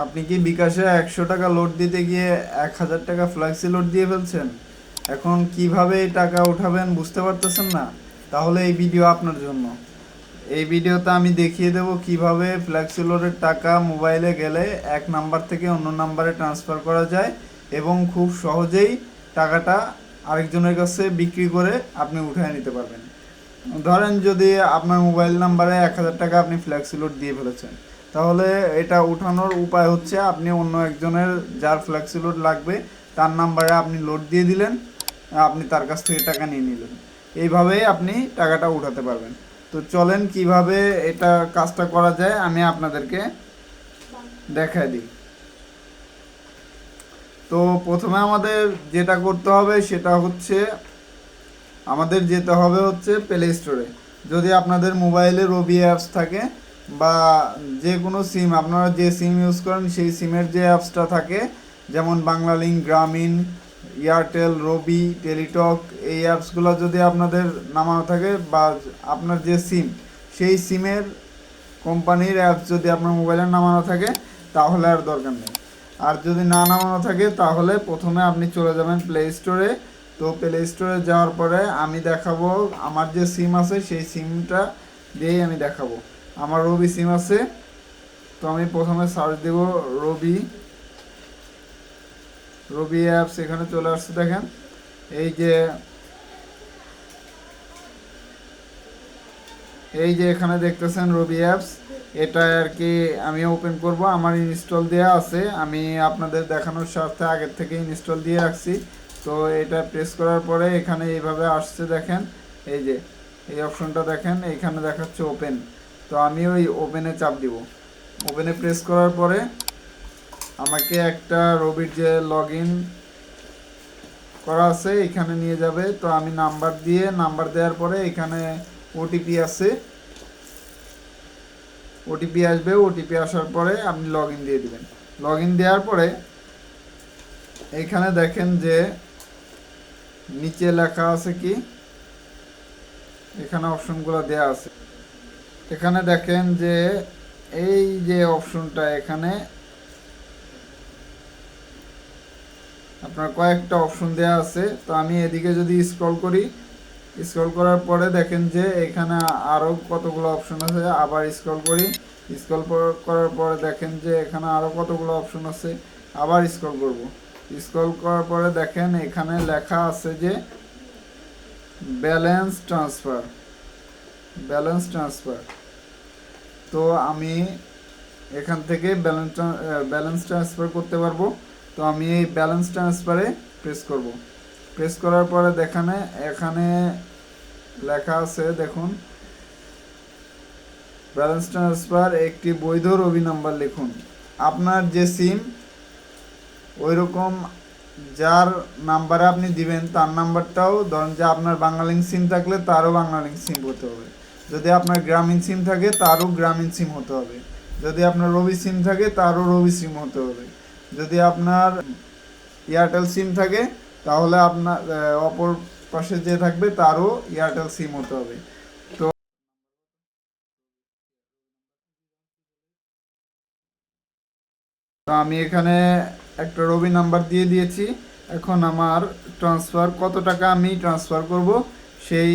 আপনি কি বিকাশে একশো টাকা লোড দিতে গিয়ে এক হাজার টাকা ফ্ল্যাক্সি লোড দিয়ে ফেলছেন? এখন কীভাবে এই টাকা উঠাবেন বুঝতে পারতেছেন না? তাহলে এই ভিডিও আপনার জন্য। এই ভিডিওতে আমি দেখিয়ে দেব কীভাবে ফ্ল্যাক্সি লোডের টাকা মোবাইলে গেলে এক নাম্বার থেকে অন্য নাম্বারে ট্রান্সফার করা যায় এবং খুব সহজেই টাকাটা আরেকজনের কাছে বিক্রি করে আপনি উঠায় নিতে পারবেন। ধরেন যদি আপনার মোবাইল নাম্বারে এক হাজার টাকা আপনি ফ্ল্যাক্সি লোড দিয়ে ফেলেছেন, তাহলে এটা উঠানোর উপায় হচ্ছে আপনি অন্য একজনের যার ফ্ল্যাক্সি লোড লাগবে, তার নাম্বারে আপনি লোড দিয়ে দিলেন, আপনি তার কাছ থেকে টাকা নিয়ে নিলেন। এইভাবেই আপনি টাকাটা উঠাতে পারবেন। তো চলেন কীভাবে এটা কাজটা করা যায়, আমি আপনাদেরকে দেখাই দিই। তো প্রথমে আমাদের যেটা করতে হবে সেটা হচ্ছে আমাদের যেতে হবে হচ্ছে প্লে স্টোরে যদি আপনাদের মোবাইলে রবি অ্যাপস থাকে বা যে কোনো সিম আপনারা যে সিম ইউজ করেন সেই সিমের যে অ্যাপসটা থাকে, যেমন বাংলালিংক গ্রামীণ এয়ারটেল রবি টেলিটক এই অ্যাপসগুলো যদি আপনাদের নামানো থাকে বা আপনার যে সিম সেই সিমের কোম্পানির অ্যাপস যদি আপনার মোবাইলে নামানো থাকে, তাহলে আর দরকার নেই। আর যদি না নামানো থাকে, তাহলে প্রথমে আপনি চলে যাবেন প্লে স্টোরে তো প্লে স্টোরে যাওয়ার পরে আমি দেখাবো, আমার যে সিম আছে সেই সিমটা দিয়েই আমি দেখাবো। আমার রবি সিম আছে, তো আমি প্রথমে সার্চ দেব রবি রবি অ্যাপস এখানে চলে আসছে দেখেন। এই যে এই যে এখানে দেখতেছেন রবি অ্যাপস এটা আর কি আমি ওপেন করব। আমার ইনস্টল দেওয়া আছে। আমি আপনাদের দেখানোর স্বার্থে আগের থেকে ইনস্টল দিয়ে রাখছি। তো এটা প্রেস করার পরে এখানে এইভাবে আসছে দেখেন, এই যে, এই অপশনটা দেখেন এখানে দেখাচ্ছে ওপেন তো আমি ওই ওপেনে চাপ দিব। ওপেনে প্রেস করার পরে আমাকে একটা রবির যে লগ করা আছে, এখানে নিয়ে যাবে। তো আমি নাম্বার দিয়ে নাম্বার দেওয়ার পরে এখানে ওটিপি আছে। ওটিপি আসবে ওটিপি আসার পরে আপনি লগ দিয়ে দিবেন। লগ দেওয়ার পরে এখানে দেখেন যে নিচে লেখা আছে কি? এখানে অপশনগুলো দেয়া আছে। এখানে দেখেন যে এই যে অপশনটা এখানে আপনার কয়েকটা অপশন দেয়া আছে। তো আমি এদিকে যদি স্ক্রল করি স্ক্রল করার পরে দেখেন যে এখানে আরও কতগুলো অপশন আছে। আবার স্ক্রল করি স্ক্রল করার পরে দেখেন যে এখানে আরও কতগুলো অপশন আছে। আবার স্ক্রল করব। স্ক্রল করার পরে দেখেন এখানে লেখা আছে যে ব্যালেন্স ট্রান্সফার ব্যালেন্স ট্রান্সফার। তো আমি এখান থেকে ব্যালেন্স ব্যালেন্স ট্রান্সফার করতে পারব। তো আমি এই ব্যালেন্স ট্রান্সফারে প্রেস করব। প্রেস করার পরে দেখানে এখানে লেখা আছে, দেখুন। ব্যালেন্স ট্রান্সফার একটি বৈধ রবি নাম্বার লিখুন। আপনার যে সিম ওই রকম যার নাম্বারে আপনি দিবেন, তার নাম্বারটাও ধরেন যে আপনার বাংলালিংক সিম থাকলে তারও বাংলালিংক সিম হতে হবে। যদি আপনার গ্রামীণ সিম থাকে, তারও গ্রামীণ সিম হতে হবে। যদি আপনার রবি সিম থাকে, তারও রবি সিম হতে হবে। যদি আপনার এয়ারটেল সিম থাকে, তাহলে আপনার অপর পাশে যে থাকবে, তারও এয়ারটেল সিম হতে হবে। তো আমি এখানে একটা রবি নাম্বার দিয়ে দিয়েছি। এখন আমার ট্রান্সফার কত টাকা আমি ট্রান্সফার করব, সেই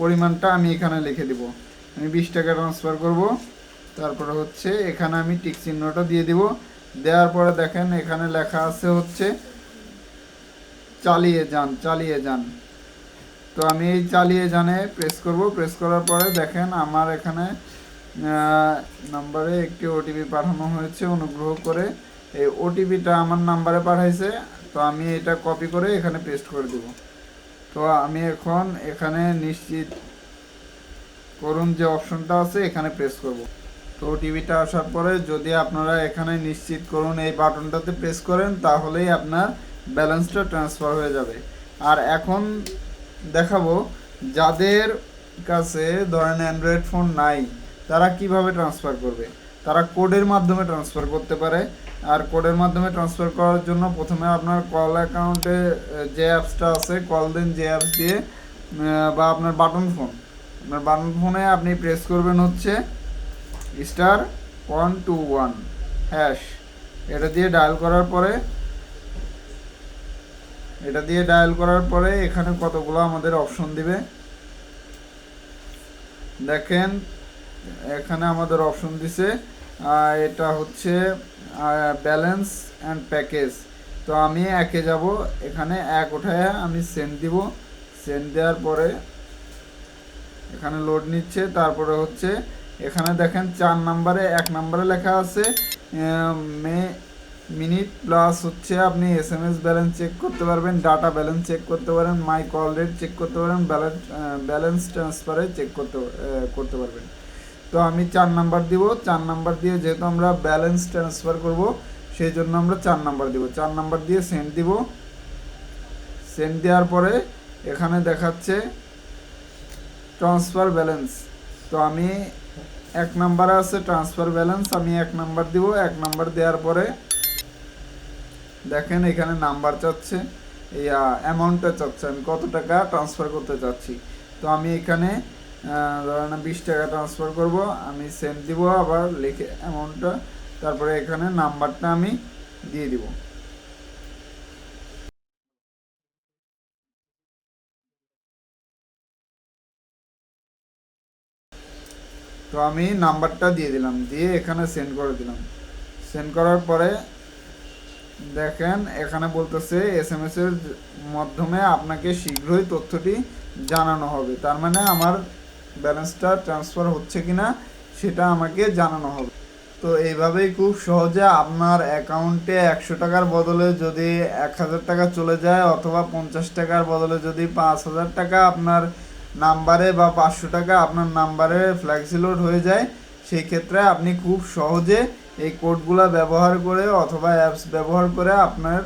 পরিমাণটা আমি এখানে লিখে দিব। আমি বিশ টাকা ট্রান্সফার করব। তারপরে হচ্ছে এখানে আমি টিক চিহ্নটা দিয়ে দিব। দেওয়ার পরে দেখেন এখানে লেখা আছে হচ্ছে, চালিয়ে যান চালিয়ে যান। তো আমি এই চালিয়ে জানে প্রেস করব। প্রেস করার পরে দেখেন আমার এখানে নাম্বারে একটি ওটিপি পাঠানো হয়েছে অনুগ্রহ করে। এই ওটিপিটা আমার নাম্বারে পাঠাইছে, তো আমি এটা কপি করে এখানে পেস্ট করে দেব। তো আমি এখন এখানে নিশ্চিত করুন যে অপশনটা আছে, এখানে প্রেস করব। তো ওটিপিটা আসার পরে যদি আপনারা এখানে নিশ্চিত করুন এই বাটনটাতে প্রেস করেন, তাহলেই আপনার ব্যালেন্সটা ট্রান্সফার হয়ে যাবে। আর এখন দেখাবো যাদের কাছে ধরেন অ্যান্ড্রয়েড ফোন নাই, তারা কীভাবে ট্রান্সফার করবে? তারা কোডের মাধ্যমে ট্রান্সফার করতে পারে। আর কোডের মাধ্যমে ট্রান্সফার করার জন্য প্রথমে আপনার কল অ্যাকাউন্টে যে অ্যাপসটা আছে কল দেন যে অ্যাপস দিয়ে বা আপনার বাটন ফোন আপনার বাটন ফোনে আপনি প্রেস করবেন হচ্ছে star one two one hash এটা দিয়ে ডায়াল করার পরে, এটা দিয়ে ডায়াল করার পরে এখানে কতগুলো আমাদের অপশন দিবে? দেখেন, এখানে আমাদের অপশন দিছে এটা হচ্ছে ব্যালেন্স অ্যান্ড প্যাকেজ তো আমি একে যাব, এখানে এক উঠায় আমি সেন্ড দিব। সেন্ড দেওয়ার পরে এখানে লোড নিচ্ছে, তারপরে হচ্ছে এখানে দেখেন চার নাম্বারে, এক নাম্বারে লেখা আছে মে মিনিট প্লাস হচ্ছে আপনি S M S balance check করতে পারবেন ডাটা ব্যালেন্স চেক করতে পারেন মাই কল রেট চেক করতে পারেন ব্যালেন্স ব্যালেন্স ট্রান্সফারে চেক করতে করতে পারবেন। তো আমি চার নাম্বার দিব। চার নাম্বার দিয়ে যেহেতু আমরা ব্যালেন্স ট্রান্সফার করব, সেই জন্য আমরা চার নাম্বার দিব। চার নাম্বার দিয়ে সেন্ড দিব। সেন্ড দেওয়ার পরে এখানে দেখাচ্ছে ট্রান্সফার ব্যালেন্স তো আমি এক নাম্বারে আছে ট্রান্সফার ব্যালেন্স আমি এক নাম্বার দিব। এক নাম্বার দেওয়ার পরে দেখেন এখানে নাম্বার চাচ্ছে। এই অ্যামাউন্টটা চাচ্ছে। আমি কত টাকা ট্রান্সফার করতে চাচ্ছি? তো আমি এখানে ধরেন বিশ টাকা ট্রান্সফার করব, আমি সেন্ড দিব আবার লিখে অ্যামাউন্টটা তারপরে এখানে নাম্বারটা আমি দিয়ে দিব। তো আমি নাম্বারটা দিয়ে দিলাম, দিয়ে এখানে সেন্ড করে দিলাম। সেন্ড করার পরে দেখেন, এখানে বলতেছে এস এম এস এর মাধ্যমে আপনাকে শীঘ্রই তথ্যটি জানানো হবে। তার মানে আমার ব্যালেন্সটা ট্রান্সফার হচ্ছে কিনা সেটা আমাকে জানানো হবে। তো এইভাবেই খুব সহজে আপনার অ্যাকাউন্টে একশো টাকার বদলে যদি এক হাজার টাকা চলে যায় অথবা পঞ্চাশ টাকার বদলে যদি পাঁচ হাজার টাকা আপনার নাম্বারে বা পাঁচশো টাকা আপনার নাম্বারে ফ্ল্যাক্সিলোড হয়ে যায়, সেই ক্ষেত্রে আপনি খুব সহজে এই কোডগুলো ব্যবহার করে অথবা অ্যাপস ব্যবহার করে আপনার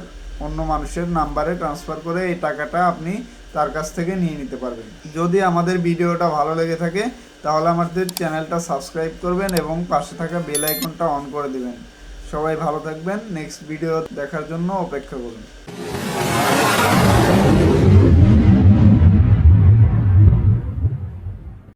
অন্য মানুষের নাম্বারে ট্রান্সফার করে এই টাকাটা আপনি তার কাছ থেকে নিয়ে নিতে পারবেন। যদি আমাদের ভিডিওটা ভালো লেগে থাকে, তাহলে আমাদের চ্যানেলটা সাবস্ক্রাইব করবেন এবং পাশে থাকা বেল আইকনটা অন করে দেবেন। সবাই ভালো থাকবেন। নেক্সট ভিডিও দেখার জন্য অপেক্ষা করুন।